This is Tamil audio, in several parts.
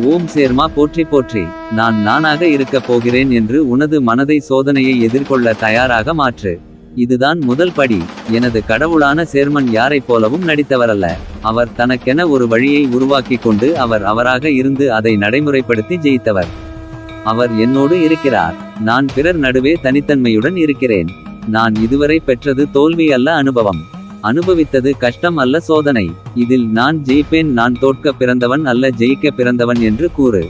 ஓம் சேர்மா போற்றி போற்றி. நான் நானாக இருக்கப் போகிறேன் என்று உனது மனதை சோதனையை எதிர்கொள்ள தயாராக மாற்று. இதுதான் முதல் படி. எனது கடவுளான சேர்மன் யாரைப் போலவும் நடித்தவரல்ல. அவர் தனக்கென ஒரு வழியை உருவாக்கிக் கொண்டு அவர் அவராக இருந்து அதை நடைமுறைப்படுத்தி ஜெயித்தவர். அவர் என்னோடு இருக்கிறார். நான் பிறர் நடுவே தனித்தன்மையுடன் இருக்கிறேன். நான் இதுவரை பெற்றது தோல்வி அல்ல அனுபவம். அனுபவித்தது கஷ்டம் அல்ல சோதனை. இதில் நான் ஜெயிப்பேன் நான் தோற்க பிறந்தவன் அல்ல ஜெயிக்க பிறந்தவன் என்று கூறு.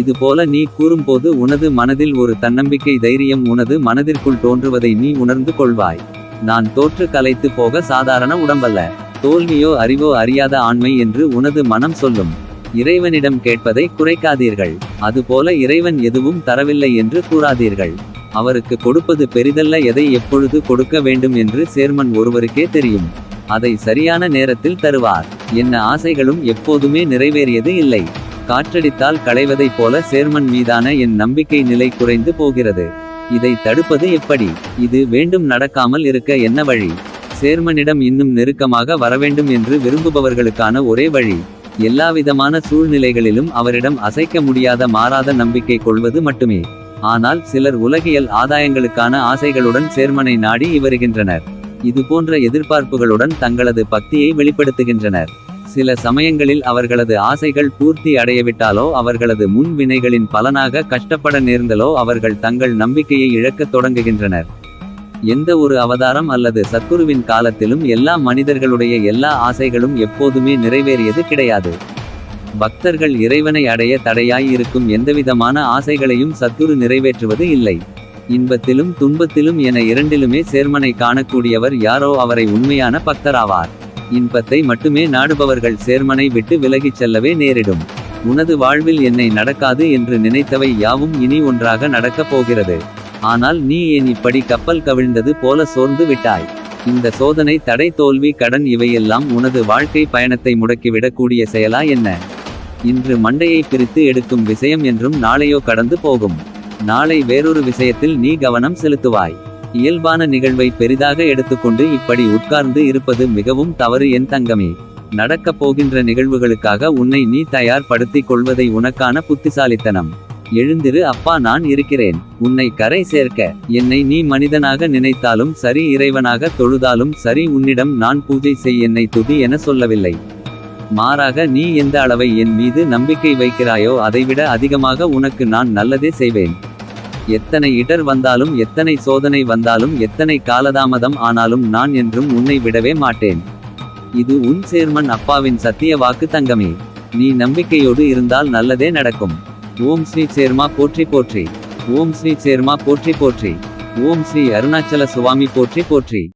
இதுபோல நீ கூறும்போது உனது மனதில் ஒரு தன்னம்பிக்கை தைரியம் உனது மனதிற்குள் தோன்றுவதை நீ உணர்ந்து கொள்வாய். நான் தோற்று கலைத்து போக சாதாரண உடம்பல்ல. தோல்வியோ அறிவோ அறியாத ஆண்மை என்று உனது மனம் சொல்லும். இறைவனிடம் கேட்பதை குறைக்காதீர்கள். அதுபோல இறைவன் எதுவும் தரவில்லை என்று கூறாதீர்கள். அவருக்கு கொடுப்பது பெரிதல்ல எதை எப்பொழுது கொடுக்க வேண்டும் என்று சேர்மன் ஒருவருக்கே தெரியும். அதை சரியான நேரத்தில் தருவார். என்ன ஆசைகளும் எப்போதுமே நிறைவேறியது இல்லை. காற்றடித்தால் களைவதைப் போல சேர்மன் மீதான என் நம்பிக்கை நிலை குறைந்து போகிறது. இதை தடுப்பது எப்படி? இது வேண்டும் நடக்காமல் இருக்க என்ன வழி? சேர்மனிடம் இன்னும் நெருக்கமாக வரவேண்டும் என்று விரும்புபவர்களுக்கான ஒரே வழி. எல்லாவிதமான சூழ்நிலைகளிலும் அவரிடம் அசைக்க முடியாத மாறாத நம்பிக்கை கொள்வது மட்டுமே. ஆனால் சிலர் உலகியல் ஆதாயங்களுக்கான ஆசைகளுடன் சேர்மனை நாடி வருகின்றனர் இதுபோன்ற எதிர்பார்ப்புகளுடன் தங்களது பக்தியை வெளிப்படுத்துகின்றனர். சில சமயங்களில் அவர்களது ஆசைகள் பூர்த்தி அடையவிட்டாலோ அவர்களது முன் வினைகளின் பலனாக கஷ்டப்பட நேர்ந்தலோ அவர்கள் தங்கள் நம்பிக்கையை இழக்கத் தொடங்குகின்றனர். எந்த ஒரு அவதாரம் அல்லது சத்குருவின் காலத்திலும் எல்லா மனிதர்களுடைய எல்லா ஆசைகளும் எப்போதுமே நிறைவேறியது கிடையாது. பக்தர்கள் இறைவனை அடைய தடையாய் இருக்கும் எந்தவிதமான ஆசைகளையும் சத்குரு நிறைவேற்றுவது இல்லை. இன்பத்திலும் துன்பத்திலும் என இரண்டிலுமே சேர்மனை காணக்கூடியவர் யாரோ அவரை உண்மையான பக்தராவார். இன்பத்தை மட்டுமே நாடுபவர்கள் சேர்மனை விட்டு விலகிச் செல்லவே நேரிடும். உனது வாழ்வில் என்னை நடக்காது என்று நினைத்தவை யாவும் இனி ஒன்றாக நடக்கப் போகிறது. ஆனால் நீ ஏன் இப்படி கப்பல் கவிழ்ந்தது போல சோர்ந்து விட்டாய்? இந்த சோதனை தடை தோல்வி கடன் இவையெல்லாம் உனது வாழ்க்கை பயணத்தை முடக்கிவிடக்கூடிய செயலா என்ன? இன்று மண்டையை பிரித்து எடுக்கும் விஷயம் என்றும் நாளையோ கடந்து போகும். நாளை வேறொரு விஷயத்தில் நீ கவனம் செலுத்துவாய். இயல்பான நிகழ்வை பெரிதாக எடுத்துக்கொண்டு இப்படி உட்கார்ந்து இருப்பது மிகவும் தவறு என் தங்கமே. நடக்கப் போகின்ற நிகழ்வுகளுக்காக உன்னை நீ தயார்படுத்திக் கொள்வதை உனக்கான புத்திசாலித்தனம். எழுந்திரு அப்பா நான் இருக்கிறேன். உன்னை கரை சேர்க்க என்னை நீ மனிதனாக நினைத்தாலும் சரி இறைவனாக தொழுதாலும் சரி உன்னிடம் நான் பூஜை செய் என்னை துதி என சொல்லவில்லை. மாறாக நீ எந்த அளவை என் மீது நம்பிக்கை வைக்கிறாயோ அதைவிட அதிகமாக உனக்கு நான் நல்லதே செய்வேன். எத்தனை இடர் வந்தாலும் எத்தனை சோதனை வந்தாலும் எத்தனை காலதாமதம் ஆனாலும் நான் என்றும் உன்னை விடவே மாட்டேன். இது உன் சேர்மன் அப்பாவின் சத்திய வாக்கு தங்கமே. நீ நம்பிக்கையோடு இருந்தால் நல்லதே நடக்கும். ஓம் ஸ்ரீ சேர்மா போற்றி போற்றி. ஓம் ஸ்ரீ சேர்மா போற்றி போற்றி. ஓம் ஸ்ரீ அருணாச்சல சுவாமி போற்றி போற்றி.